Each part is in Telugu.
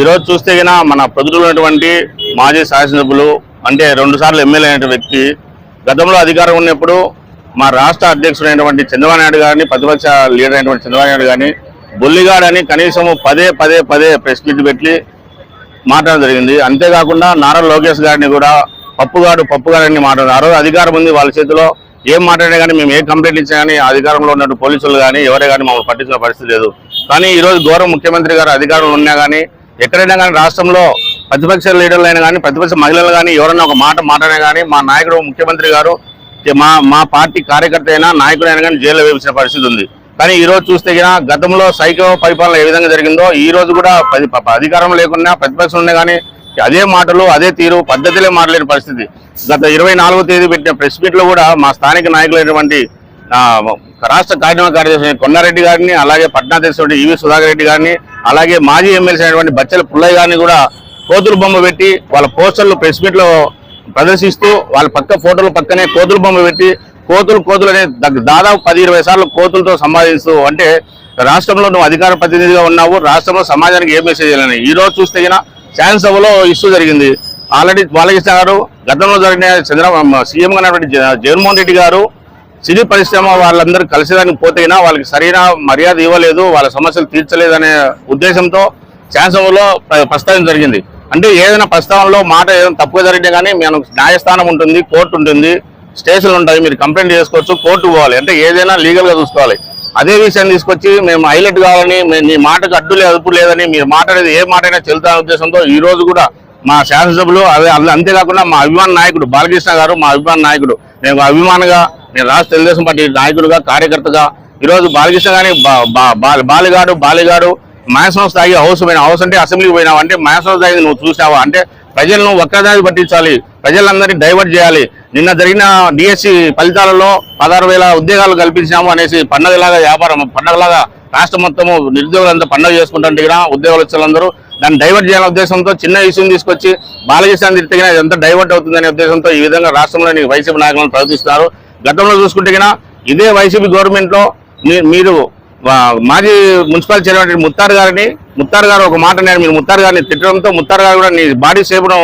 ఈరోజు చూస్తే గిన మన ప్రజలు ఉన్నటువంటి మాజీ శాసనసభ్యులు అంటే రెండు సార్లు ఎమ్మెల్యే అయిన వ్యక్తి గతంలో అధికారం ఉన్నప్పుడు మా రాష్ట్ర అధ్యక్షుడైనటువంటి చంద్రబాబు నాయుడు గారిని ప్రతిపక్ష లీడర్ అయినటువంటి చంద్రబాబు నాయుడు గారిని బొల్లిగాడని కనీసం పదే పదే పదే ప్రెస్ మీట్ పెట్టి మాట్లాడడం జరిగింది. అంతేకాకుండా నారా లోకేష్ గారిని కూడా పప్పుగాడు పప్పుగాడని మాట్లాడారు. ఆ రోజు అధికారం ఉంది వాళ్ళ చేతిలో. ఏం మాట్లాడినా కానీ మేము ఏ కంప్లైంట్ ఇచ్చినా కానీ అధికారంలో ఉన్న పోలీసులు కానీ ఎవరే కానీ మమ్మల్ని పట్టించిన పరిస్థితి లేదు. కానీ ఈ రోజు గౌరవ ముఖ్యమంత్రి గారు అధికారంలో ఉన్నా కానీ ఎక్కడైనా కానీ రాష్ట్రంలో ప్రతిపక్ష లీడర్లు అయినా కానీ ప్రతిపక్ష మహిళలు కానీ ఎవరైనా ఒక మాట మాట్లాడినా కానీ మా నాయకుడు ముఖ్యమంత్రి గారు మా మా పార్టీ కార్యకర్త అయినా నాయకుడు అయినా కానీ జైల్లో వేపించిన పరిస్థితి ఉంది. కానీ ఈరోజు చూస్తే గతంలో సైకో పరిపాలన ఏ విధంగా జరిగిందో ఈ రోజు కూడా పది- అధికారం లేకున్నా ప్రతిపక్షం ఉన్నా కానీ అదే మాటలు అదే తీరు పద్ధతిలే మాట్లాడిన పరిస్థితి. గత ఇరవై నాలుగో తేదీ పెట్టిన ప్రెస్ మీట్లో కూడా మా స్థానిక నాయకులైనటువంటి రాష్ట్ర కార్యక్రమ కార్యదర్శి కొండారెడ్డి గారిని అలాగే పట్నాధ్యక్షుడు ఈవి సుధాకర్ రెడ్డి గారిని అలాగే మాజీ ఎమ్మెల్సీ అయినటువంటి బచ్చల పుల్లయ్య గారిని కూడా కోతులు బొమ్మ పెట్టి వాళ్ళ పోస్టర్లు ప్రెస్ మీట్లో ప్రదర్శిస్తూ వాళ్ళ పక్క ఫోటోలు పక్కనే కోతుల బొమ్మ పెట్టి కోతులు కోతులు అనే దాదాపు పది ఇరవై సార్లు కోతులతో సంపాదిస్తూ అంటే రాష్ట్రంలో నువ్వు అధికార ప్రతినిధిగా ఉన్నావు రాష్ట్రంలో సమాజానికి ఏ మెసేజ్ చేయాలని? ఈ రోజు చూస్తే గిన శాసనసభలో ఇష్యూ జరిగింది. ఆల్రెడీ బాలకృష్ణ గారు గతంలో జరిగిన చంద్రబాబు సీఎం ఉన్నటువంటి జగన్మోహన్ రెడ్డి గారు సినీ పరిశ్రమ వాళ్ళందరూ కలిసేదానికి పోతేనా వాళ్ళకి సరైన మర్యాద ఇవ్వలేదు వాళ్ళ సమస్యలు తీర్చలేదనే ఉద్దేశంతో శాసనసభలో ప్రస్తావన జరిగింది. అంటే ఏదైనా ప్రస్తావనలో మాట ఏదైనా తప్పుగా జరిగినా కానీ మనకు న్యాయస్థానం ఉంటుంది కోర్టు ఉంటుంది స్టేషన్లు ఉంటాయి మీరు కంప్లైంట్ చేసుకోవచ్చు కోర్టు పోవాలి. అంటే ఏదైనా లీగల్గా చూసుకోవాలి. అదే విషయాన్ని తీసుకొచ్చి మేము హైలైట్ కావాలని మేము మీ మాటకు అడ్డు లేదు లేదని మీరు మాట్లాడేది ఏ మాట అయినా చెల్తా ఉద్దేశంతో ఈ రోజు కూడా మా శాసనసభ్యులు అదే అంతేకాకుండా మా అభిమాన నాయకుడు బాలకృష్ణ గారు మా అభిమాన నాయకుడు మేము అభిమానగా నేను రాష్ట్ర తెలుగుదేశం పార్టీ నాయకుడుగా కార్యకర్తగా ఈరోజు బాలకృష్ణ గాని బా- బా- బాలిగాడు బాలిగాడు మ్యాన్సన్ స్థాయి హౌస్ పోయినా హౌస్ అంటే అసెంబ్లీకి పోయినావు అంటే మ్యాన్సన్ స్థాయి నువ్వు చూసావా? అంటే ప్రజలను ఒక్కదారి పట్టించాలి. ప్రజలందరినీ డైవర్ట్ చేయాలి. నిన్న జరిగిన డిఎస్సి ఫలితాలలో పదహారు వేల ఉద్యోగాలు కల్పించాము అనేసి పండగలాగా వ్యాపారం పండగలాగా రాష్ట్ర మొత్తము నిరుద్యోగులంతా పండగ చేసుకుంటుంటే కూడా ఉద్యోగాలు వచ్చేవాళ్ళందరూ దాన్ని డైవర్ట్ చేయాలనే ఉద్దేశంతో చిన్న ఇష్యూని తీసుకొచ్చి బాలకృష్ణ తిరిగిన ఇదంతా డైవర్ట్ అవుతుందనే ఉద్దేశంతో ఈ విధంగా రాష్ట్రంలోని వైసీపీ నాయకులను ప్రవర్తిస్తున్నారు. గతంలో చూసుకుంటే గిన ఇదే వైసీపీ గవర్నమెంట్లో మీ- మీరు మాజీ మున్సిపల్ చైర్మన్ ముత్తారు గారిని ముత్తారు గారు ఒక మాట నేను మీరు ముత్తారు గారిని తిట్టడంతో ముత్తారు గారు కూడా నీ బాడీ షేప్ను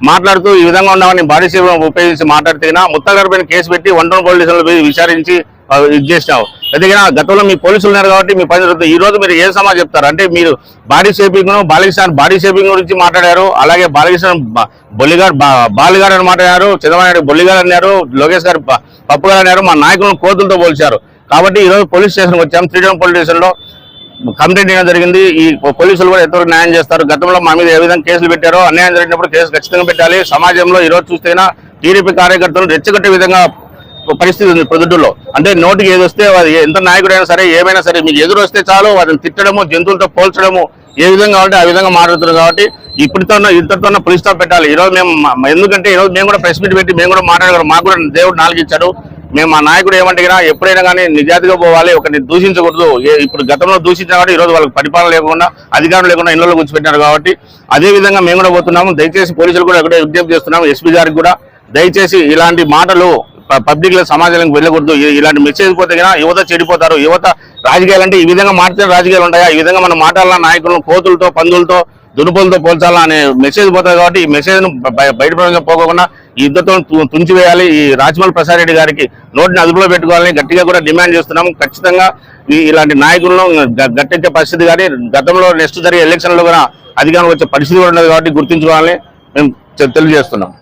మాట్లాడుతూ ఈ విధంగా ఉన్నామని బాడీ షేప్ ఉపయోగించి మాట్లాడితే ముత్తారు గారి పైన కేసు పెట్టి వన్ టౌన్ పోయి విచారించి ఇది చేసినావు. ఎందుకంటే గతంలో మీ పోలీసులు ఉన్నారు కాబట్టి మీ పని జరుగుతుంది. ఈ రోజు మీరు ఏ సమాజం చెప్తారు? అంటే మీరు body shaping Balakrishna body shaping గురించి మాట్లాడారు అలాగే బాలకృష్ణ బొల్లిగారు బా- బాలిగారు అని మాట్లాడారు చంద్రబాబు బొల్లిగారు అన్నారు లోకేష్ గారు పప్పు గారు అన్నారు మా నాయకులను కోతులతో పోల్చారు. కాబట్టి ఈ రోజు పోలీస్ స్టేషన్కి వచ్చాం త్రీడమ్ పోలీస్ స్టేషన్లో కంప్లైంట్ ఇవ్వడం జరిగింది. ఈ పోలీసులు కూడా ఎంతవరకు న్యాయం చేస్తారు? గతంలో మా మీద ఏ విధంగా కేసులు పెట్టారో అన్యాయం జరిగినప్పుడు కేసు ఖచ్చితంగా పెట్టాలి. సమాజంలో ఈ రోజు చూస్తేనా టీడీపీ కార్యకర్తలు రెచ్చగొట్టే విధంగా పరిస్థితి ఉంది ప్రొద్దుల్లో అంటే నోటికి ఏది వస్తే అది ఎంత నాయకుడైనా సరే ఏమైనా సరే మీకు ఎదురు వస్తే చాలు వాటిని తిట్టడము జంతువులతో పోల్చడము ఏ విధంగా ఉంటే ఆ విధంగా మాట్లాడుతున్నారు కాబట్టి ఇప్పటితో ఇంతటితో పోలీస్ స్టాప్ పెట్టాలి. ఈ రోజు మేము ఎందుకంటే ఈ రోజు మేము కూడా ప్రెస్ మీట్ పెట్టి మేము కూడా మాట్లాడగలం. మాకు కూడా దేవుడు నాలుగు ఇచ్చాడు. మేము మా నాయకుడు ఏమంటే ఎప్పుడైనా కానీ నిజాతిగా పోవాలి ఒకరిని దూషించకూడదు. ఏ- ఇప్పుడు గతంలో దూషించిన కాబట్టి ఈ రోజు వాళ్ళకి పరిపాలన లేకుండా అధికారం లేకుండా ఇళ్ళలో కూర్చోబెట్టారు కాబట్టి అదే విధంగా మేము కూడా పోతున్నాము. దయచేసి పోలీసులు కూడా ఒకటే విజ్ఞప్తి చేస్తున్నాము ఎస్పీ గారికి కూడా. దయచేసి ఇలాంటి మాటలు పబ్లిక్లో సమాజానికి వెళ్ళకూడదు. ఇలాంటి మెసేజ్ పోతే కదా యువత చెడిపోతారు. యువత రాజకీయాలు అంటే ఈ విధంగా మాట్లాడే రాజకీయాలు ఉంటాయా? ఈ విధంగా మనం మాట్లాడాల నాయకులను కోతులతో పందులతో దునుపులతో పోల్చాలా అనే మెసేజ్ పోతుంది కాబట్టి ఈ మెసేజ్ను బయట ప్రపంచం పోకుండా ఈ యుద్ధతో తు- తుంచివేయాలి. ఈ రాజమౌళి ప్రసాద్ రెడ్డి గారికి నోటిని అదుపులో పెట్టుకోవాలని గట్టిగా కూడా డిమాండ్ చేస్తున్నాము. ఖచ్చితంగా ఇలాంటి నాయకులను గట్టెక్కే పరిస్థితి కానీ గతంలో నెక్స్ట్ జరిగే ఎలక్షన్లో కూడా అధికారం వచ్చే పరిస్థితి కూడా ఉండదు కాబట్టి గుర్తించుకోవాలని మేము తెలియజేస్తున్నాం.